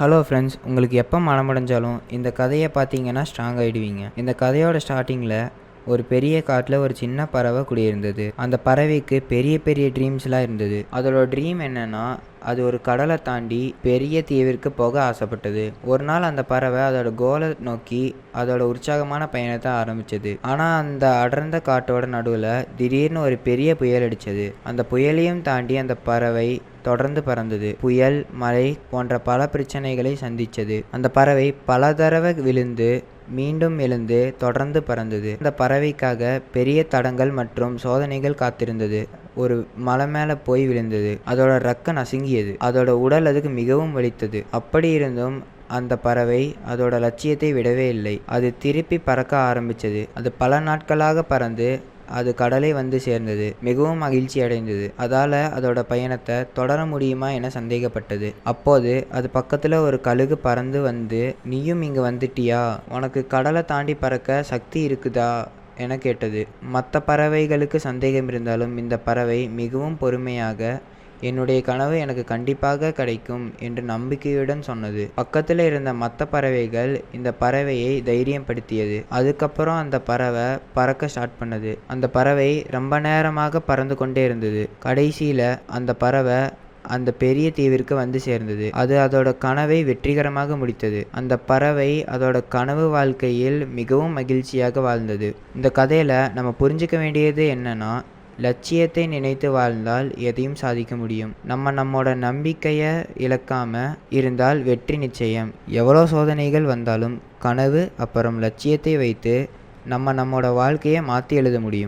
Hello friends உங்களுக்கு எப்போ மனமடைஞ்சாலும் இந்த கதையை பார்த்தீங்கன்னா ஸ்ட்ராங் ஆகிடுவீங்க இந்த கதையோட ஸ்டார்டிங்கில் ஒரு பெரிய காட்டில் ஒரு சின்ன பறவை குடியிருந்தது. அந்த பறவைக்கு பெரிய பெரிய ட்ரீம்ஸ்லாம் இருந்தது. அதோட ட்ரீம் என்னென்னா அது ஒரு கடலை தாண்டி பெரிய தீவிற்கு போக ஆசைப்பட்டது. ஒரு நாள் அந்த பறவை அதோட கோலை நோக்கி அதோட உற்சாகமான பயணத்தை ஆரம்பிச்சது. ஆனால் அந்த அடர்ந்த காட்டோட நடுவில் திடீர்னு ஒரு பெரிய புயல் அடிச்சது. அந்த புயலையும் தாண்டி அந்த பறவை தொடர்ந்து பறந்தது. புயல் மழை போன்ற பல பிரச்சனைகளை சந்திச்சது. அந்த பறவை பல தடவை விழுந்து மீண்டும் எழுந்து தொடர்ந்து பறந்தது. அந்த பறவைக்காக பெரிய தடங்கள் மற்றும் சோதனைகள் காத்திருந்தது. ஒரு மலை மேலே போய் விழுந்தது. அதோட ரக்க நசுங்கியது அதோட உடல் அதுக்கு மிகவும் வலித்தது. அப்படி இருந்தும் அந்த பறவை அதோட லட்சியத்தை விடவே இல்லை. அது திருப்பி பறக்க ஆரம்பிச்சது. அது பல நாட்களாக பறந்து அது கடலை வந்து சேர்ந்தது. மிகவும் மகிழ்ச்சி அடைந்தது. அதால் அதோட பயணத்தை தொடர முடியுமா என சந்தேகப்பட்டது. அப்போது அது பக்கத்தில் ஒரு கழுகு பறந்து வந்து நீயும் இங்கே வந்துட்டியா? உனக்கு கடலை தாண்டி பறக்க சக்தி இருக்குதா? என கேட்டது. மற்ற பறவைகளுக்கு சந்தேகம் இருந்தாலும் இந்த பறவை மிகவும் பொறுமையாக என்னுடைய கனவு எனக்கு கண்டிப்பாக கிடைக்கும் என்று நம்பிக்கையுடன் சொன்னது. பக்கத்தில் இருந்த மற்ற பறவைகள் இந்த பறவையை தைரியப்படுத்தியது. அதுக்கப்புறம் அந்த பறவை பறக்க ஸ்டார்ட் பண்ணது. அந்த பறவை ரொம்ப நேரமாக பறந்து கொண்டே இருந்தது. கடைசியில் அந்த பறவை அந்த பெரிய தீவிற்கு வந்து சேர்ந்தது. அது அதோட கனவை வெற்றிகரமாக முடித்தது. அந்த பறவை அதோட கனவு வாழ்க்கையில் மிகவும் மகிழ்ச்சியாக வாழ்ந்தது. இந்த கதையில் நம்ம புரிஞ்சுக்க வேண்டியது என்னன்னா லட்சியத்தை நினைத்து வாழ்ந்தால் எதையும் சாதிக்க முடியும். நம்ம நம்மோட நம்பிக்கையை இழக்காம இருந்தால் வெற்றி நிச்சயம். எவ்வளோ சோதனைகள் வந்தாலும் கனவு அப்புறம் லட்சியத்தை வைத்து நம்ம நம்மோட வாழ்க்கையை மாற்றி எழுத முடியும்.